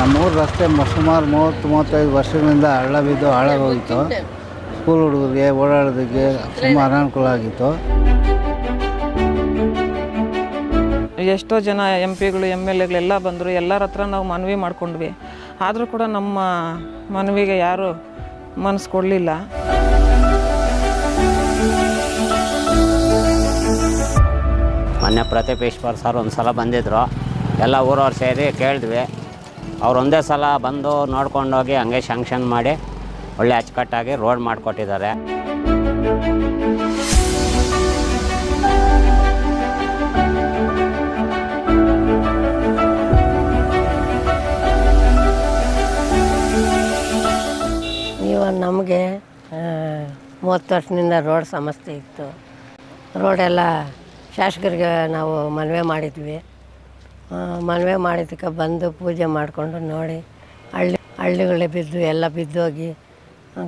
ನಮ್ಮೂರು ರಸ್ತೆ ಮ- ಸುಮಾರು ಮೂವತ್ತು ಮೂವತ್ತೈದು ವರ್ಷಗಳಿಂದ ಹಳ್ಳ ಬಿದ್ದು ಹಾಳಾಗೋಗಿತ್ತು. ಸ್ಕೂಲ್ ಹುಡುಗರಿಗೆ ಓಡಾಡೋದಕ್ಕೆ ತುಂಬ ಅನಾನುಕೂಲ ಆಗಿತ್ತು. ಎಷ್ಟೋ ಜನ ಎಂ ಪಿಗಳು ಎಂ ಎಲ್ ಎಗಳೆಲ್ಲ ಬಂದರು. ಎಲ್ಲರ ಹತ್ರ ನಾವು ಮನವಿ ಮಾಡ್ಕೊಂಡ್ವಿ. ಆದರೂ ಕೂಡ ನಮ್ಮ ಮನವಿಗೆ ಯಾರೂ ಮನಸ್ಸು ಕೊಡಲಿಲ್ಲ. ಮೊನ್ನೆ ಪ್ರತಿಪೇಶ್ವರ್ ಈಶ್ವರ್ ಸರ್ ಒಂದು ಸಲ ಬಂದಿದ್ರು. ಎಲ್ಲ ಊರವ್ರು ಸೇರಿ ಕೇಳಿದ್ವಿ. ಅವ್ರು ಒಂದೇ ಸಲ ಬಂದು ನೋಡ್ಕೊಂಡೋಗಿ ಹಂಗೆ ಶಾಂಕ್ಷನ್ ಮಾಡಿ ಒಳ್ಳೆ ಅಚ್ಚುಕಟ್ಟಾಗಿ ರೋಡ್ ಮಾಡಿಕೊಟ್ಟಿದ್ದಾರೆ. ನೀವು ನಮಗೆ ಮೂವತ್ತು ವರ್ಷದಿಂದ ರೋಡ್ ಸಮಸ್ಯೆ ಇತ್ತು. ರೋಡೆಲ್ಲ ಶಾಸಕರಿಗೆ ನಾವು ಮನವಿ ಮಾಡಿದ್ವಿ. ಮನವಿ ಮಾಡಿದ್ದಕ್ಕೆ ಬಂದು ಪೂಜೆ ಮಾಡಿಕೊಂಡು ನೋಡಿ ಹಳ್ಳಿ ಹಳ್ಳಿಗಳೇ ಬಿದ್ದು ಎಲ್ಲ ಬಿದ್ದೋಗಿ,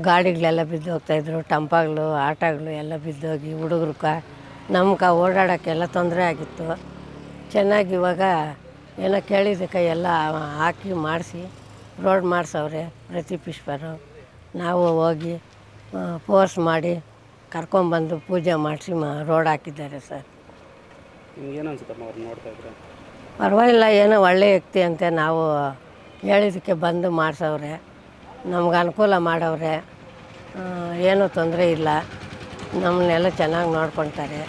ಗಾಡಿಗಳೆಲ್ಲ ಬಿದ್ದು ಹೋಗ್ತಾಯಿದ್ರು ಟಂಪಾಗಳು ಆಟಗಳು ಎಲ್ಲ ಬಿದ್ದೋಗಿ, ಹುಡುಗರು ಕ ನಮ್ಗೆ ಓಡಾಡೋಕ್ಕೆಲ್ಲ ತೊಂದರೆ ಆಗಿತ್ತು. ಚೆನ್ನಾಗಿ ಇವಾಗ ಏನೋ ಕೇಳಿದ್ದಕ್ಕೆ ಎಲ್ಲ ಹಾಕಿ ಮಾಡಿಸಿ, ರೋಡ್ ಮಾಡಿಸವ್ರೆ ಪ್ರತಿ ಪುಷ್ಪರು. ನಾವು ಹೋಗಿ ಫೋರ್ಸ್ ಮಾಡಿ ಕರ್ಕೊಂಬಂದು ಪೂಜೆ ಮಾಡಿಸಿ ಮಾ, ರೋಡ್ ಹಾಕಿದ್ದಾರೆ ಸರ್. ಪರವಾಗಿಲ್ಲ, ಏನೋ ಒಳ್ಳೆ ವ್ಯಕ್ತಿ ಅಂತ ನಾವು ಹೇಳಿದ್ದಕ್ಕೆ ಬಂದು ಮಾಡಿಸವ್ರೆ. ನಮ್ಗೆ ಅನುಕೂಲ ಮಾಡವ್ರೆ. ಏನೂ ತೊಂದರೆ ಇಲ್ಲ. ನಮ್ಮನ್ನೆಲ್ಲ ಚೆನ್ನಾಗಿ ನೋಡ್ಕೊತಾರೆ.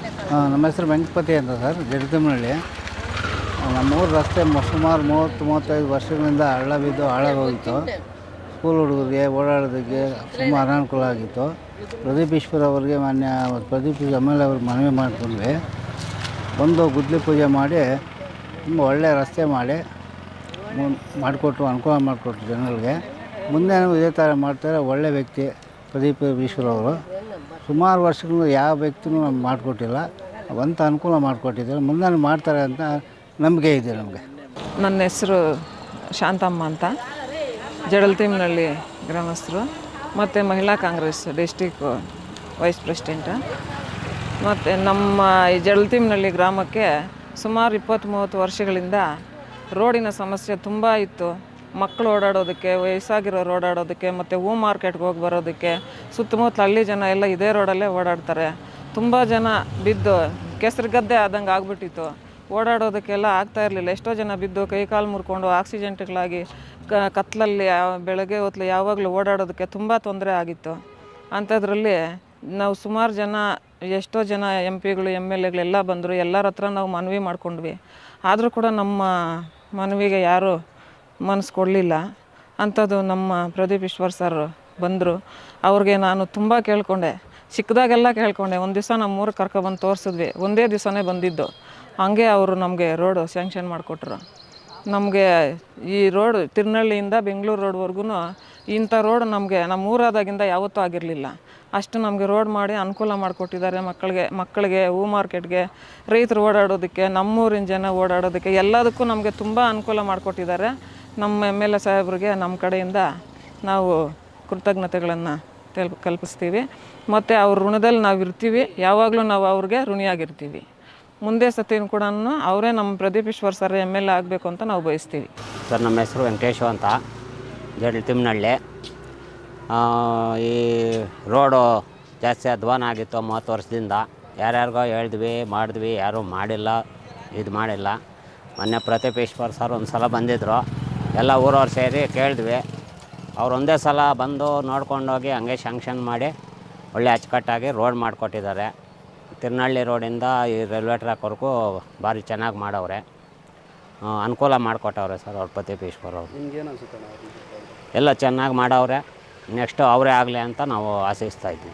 ನಮ್ಮ ಹೆಸರು ವೆಂಕಟಪತಿ ಅಂತ ಸರ್ ಜಗದಮನಹಳ್ಳಿ ನಮ್ಮೂರು ರಸ್ತೆ ಸುಮಾರು ಮೂವತ್ತು, ಮೂವತ್ತೈದು ವರ್ಷಗಳಿಂದ ಹಳ್ಳ ಬಿದ್ದು ಹಾಳಾಗೋಗಿತ್ತು. ಸ್ಕೂಲ್ ಹುಡುಗರಿಗೆ ಓಡಾಡೋದಕ್ಕೆ ತುಂಬ ಅನಾನುಕೂಲ ಆಗಿತ್ತು. ಪ್ರದೀಪ್ ಈಶ್ವರ್ ಅವರಿಗೆ ಮಾನ್ಯ, ಪ್ರದೀಪ್ ಎಂ ಎಲ್ ಅವ್ರಿಗೆ ಮನವಿ ಮಾಡ್ಕೊಂಡ್ವಿ ಬಂದು ಗುದ್ಲಿ ಪೂಜೆ ಮಾಡಿ ತುಂಬ ಒಳ್ಳೆಯ ರಸ್ತೆ ಮಾಡಿ ಮಾಡಿಕೊಟ್ರು, ಅನುಕೂಲ ಮಾಡಿಕೊಟ್ರು ಜನಗಳಿಗೆ. ಮುಂದೆ ಇದೇ ಥರ ಮಾಡ್ತಾರೆ, ಒಳ್ಳೆ ವ್ಯಕ್ತಿ ಪ್ರದೀಪ್ ಈಶ್ವರ್ ಸುಮಾರು ವರ್ಷಗಳು ಯಾವ ವ್ಯಕ್ತಿನೂ ನಮ್ಗೆ ಮಾಡಿಕೊಟ್ಟಿಲ್ಲ. ಅಂತ ಅನುಕೂಲ ಮಾಡಿಕೊಟ್ಟಿದ್ದಾರೆ. ಮುಂದೆ ಮಾಡ್ತಾರೆ ಅಂತ ನಂಬಿಕೆ ಇದೆ ನಮಗೆ. ನನ್ನ ಹೆಸರು ಶಾಂತಮ್ಮ ಅಂತ. ಜಡಲ್ತಿಮ್ನಳ್ಳಿ ಗ್ರಾಮಸ್ಥರು. ಮತ್ತು ಮಹಿಳಾ ಕಾಂಗ್ರೆಸ್ ಡಿಸ್ಟಿಕ್ ವೈಸ್ ಪ್ರೆಸಿಡೆಂಟ್. ಮತ್ತು ನಮ್ಮ ಈ ಜಡಲ್ತಿಮ್ನಳ್ಳಿ ಗ್ರಾಮಕ್ಕೆ ಸುಮಾರು ಇಪ್ಪತ್ತು ಮೂವತ್ತು ವರ್ಷಗಳಿಂದ ರೋಡಿನ ಸಮಸ್ಯೆ ತುಂಬ ಇತ್ತು. ಮಕ್ಕಳು ಓಡಾಡೋದಕ್ಕೆ ವಯಸ್ಸಾಗಿರೋರು ಓಡಾಡೋದಕ್ಕೆ ಮತ್ತು ಹೂ ಮಾರ್ಕೆಟ್ಗೆ ಹೋಗಿ ಬರೋದಕ್ಕೆ ಸುತ್ತಮುತ್ತ ಹಳ್ಳಿ ಜನ ಎಲ್ಲ ಇದೇ ರೋಡಲ್ಲೇ ಓಡಾಡ್ತಾರೆ. ತುಂಬ ಜನ ಬಿದ್ದು ಕೆಸರು ಗದ್ದೆ ಆದಂಗೆ ಆಗ್ಬಿಟ್ಟಿತ್ತು. ಓಡಾಡೋದಕ್ಕೆಲ್ಲ ಆಗ್ತಾ ಇರಲಿಲ್ಲ. ಎಷ್ಟೋ ಜನ ಬಿದ್ದು ಕೈ ಕಾಲು ಮುರ್ಕೊಂಡು ಆಕ್ಸಿಜೆಂಟ್ಗಳಾಗಿ ಕ, ಕತ್ಲಲ್ಲಿ ಯಾವ- ಬೆಳಗ್ಗೆ ಹೊತ್ತಲು ಯಾವಾಗಲೂ ಓಡಾಡೋದಕ್ಕೆ ತುಂಬ ತೊಂದರೆ ಆಗಿತ್ತು. ಅಂಥದ್ರಲ್ಲಿ ನಾವು ಸುಮಾರು ಜನ ಎಷ್ಟೋ ಜನ ಎಂ ಪಿಗಳು ಎಂ ಎಲ್ ಎಗಳೆಲ್ಲ ಬಂದರು. ಎಲ್ಲರ ಹತ್ರ ನಾವು ಮನವಿ ಮಾಡ್ಕೊಂಡ್ವಿ. ಆದರೂ ಕೂಡ ನಮ್ಮ ಮನವಿಗೆ ಯಾರೂ ಮನಸ್ಸು ಕೊಡಲಿಲ್ಲ. ಅಂಥದ್ದು ನಮ್ಮ ಪ್ರದೀಪ್ ಈಶ್ವರ್ ಸರ್ ಬಂದರು. ಅವ್ರಿಗೆ ನಾನು ತುಂಬ ಕೇಳಿಕೊಂಡೆ. ಚಿಕ್ಕದಾಗೆಲ್ಲ ಕೇಳಿಕೊಂಡೆ. ಒಂದು ದಿವಸ ನಮ್ಮ ಊರಿಗೆ ಕರ್ಕೊಬಂದು ತೋರಿಸಿದ್ವಿ. ಒಂದೇ ದಿವಸನೇ ಬಂದಿದ್ದು. ಹಾಗೆ ಅವರು ನಮಗೆ ರೋಡು ಸ್ಯಾಂಕ್ಷನ್ ಮಾಡಿಕೊಟ್ರು. ನಮಗೆ ಈ ರೋಡ್ ತಿರುನಳ್ಳಿಯಿಂದ ಬೆಂಗಳೂರು ರೋಡ್ವರೆಗೂ ಇಂಥ ರೋಡ್ ನಮಗೆ ನಮ್ಮ ಊರಾದಾಗಿಂದ ಯಾವತ್ತೂ ಆಗಿರಲಿಲ್ಲ. ಅಷ್ಟು ನಮಗೆ ರೋಡ್ ಮಾಡಿ ಅನುಕೂಲ ಮಾಡಿಕೊಟ್ಟಿದ್ದಾರೆ ಮಕ್ಕಳಿಗೆ ಮಕ್ಕಳಿಗೆ, ಹೂ ಮಾರ್ಕೆಟ್ಗೆ, ರೈತರು ಓಡಾಡೋದಕ್ಕೆ, ನಮ್ಮೂರಿನ ಜನ ಓಡಾಡೋದಕ್ಕೆ, ಎಲ್ಲದಕ್ಕೂ ನಮಗೆ ತುಂಬ ಅನುಕೂಲ ಮಾಡಿಕೊಟ್ಟಿದ್ದಾರೆ. ನಮ್ಮ ಎಂ ಎಲ್ ಎ ಸಾಹೇಬ್ರಿಗೆ ನಮ್ಮ ಕಡೆಯಿಂದ ನಾವು ಕೃತಜ್ಞತೆಗಳನ್ನು ತೆಲ್, ಕಲ್ಪಿಸ್ತೀವಿ. ಮತ್ತು ಅವ್ರ ಋಣದಲ್ಲಿ ನಾವು ಇರ್ತೀವಿ ಯಾವಾಗಲೂ ನಾವು ಅವ್ರಿಗೆ ಋಣಿಯಾಗಿರ್ತೀವಿ. ಮುಂದೆ ಸತಿನೂ ಕೂಡ ಅವರೇ ನಮ್ಮ Pradeep Eshwar sir M L A ಆಗಬೇಕು ಅಂತ ನಾವು ಬಯಸ್ತೀವಿ. ಸರ್, ನಮ್ಮ ಹೆಸರು ವೆಂಕಟೇಶು ಅಂತ. ಜಡ್ಲಿ ತಿಮ್ಮನಹಳ್ಳಿ ಈ ರೋಡು ಜಾಸ್ತಿ ಅಧ್ವಾನ ಆಗಿತ್ತು ಮೂವತ್ತು ವರ್ಷದಿಂದ. ಯಾರ್ಯಾರಿಗೋ ಹೇಳಿದ್ವಿ, ಮಾಡಿದ್ವಿ, ಯಾರೂ ಮಾಡಿಲ್ಲ, ಇದು ಮಾಡಿಲ್ಲ. ಮೊನ್ನೆ ಪ್ರತಿಪೇಶ್ವರ್ ಸರ್ ಒಂದು ಸಲ ಬಂದಿದ್ದರು ಎಲ್ಲ ಊರವ್ರು ಸೇರಿ ಕೇಳಿದ್ವಿ. ಅವ್ರು ಒಂದೇ ಸಲ ಬಂದು ನೋಡ್ಕೊಂಡೋಗಿ ಹಂಗೆ ಶಾಂಕ್ಷನ್ ಮಾಡಿ ಒಳ್ಳೆ ಅಚ್ಚುಕಟ್ಟಾಗಿ ರೋಡ್ ಮಾಡಿಕೊಟ್ಟಿದ್ದಾರೆ. ತಿರುನಳ್ಳಿ ರೋಡಿಂದ ಈ ರೈಲ್ವೆ ಟ್ರ್ಯಾಕ್ವರೆಗೂ ಭಾರಿ ಚೆನ್ನಾಗಿ ಮಾಡವ್ರೆ. ಅನುಕೂಲ ಮಾಡಿಕೊಟ್ಟವ್ರೆ ಸರ್ ಅವ್ರ ಪತಿ ಪೀಶ್ವರ್ ಅವರು. ಎಲ್ಲ ಚೆನ್ನಾಗಿ ಮಾಡವ್ರೆ. ನೆಕ್ಸ್ಟು ಅವರೇ ಆಗಲಿ ಅಂತ ನಾವು ಆಶಿಸ್ತಾ ಇದ್ವಿ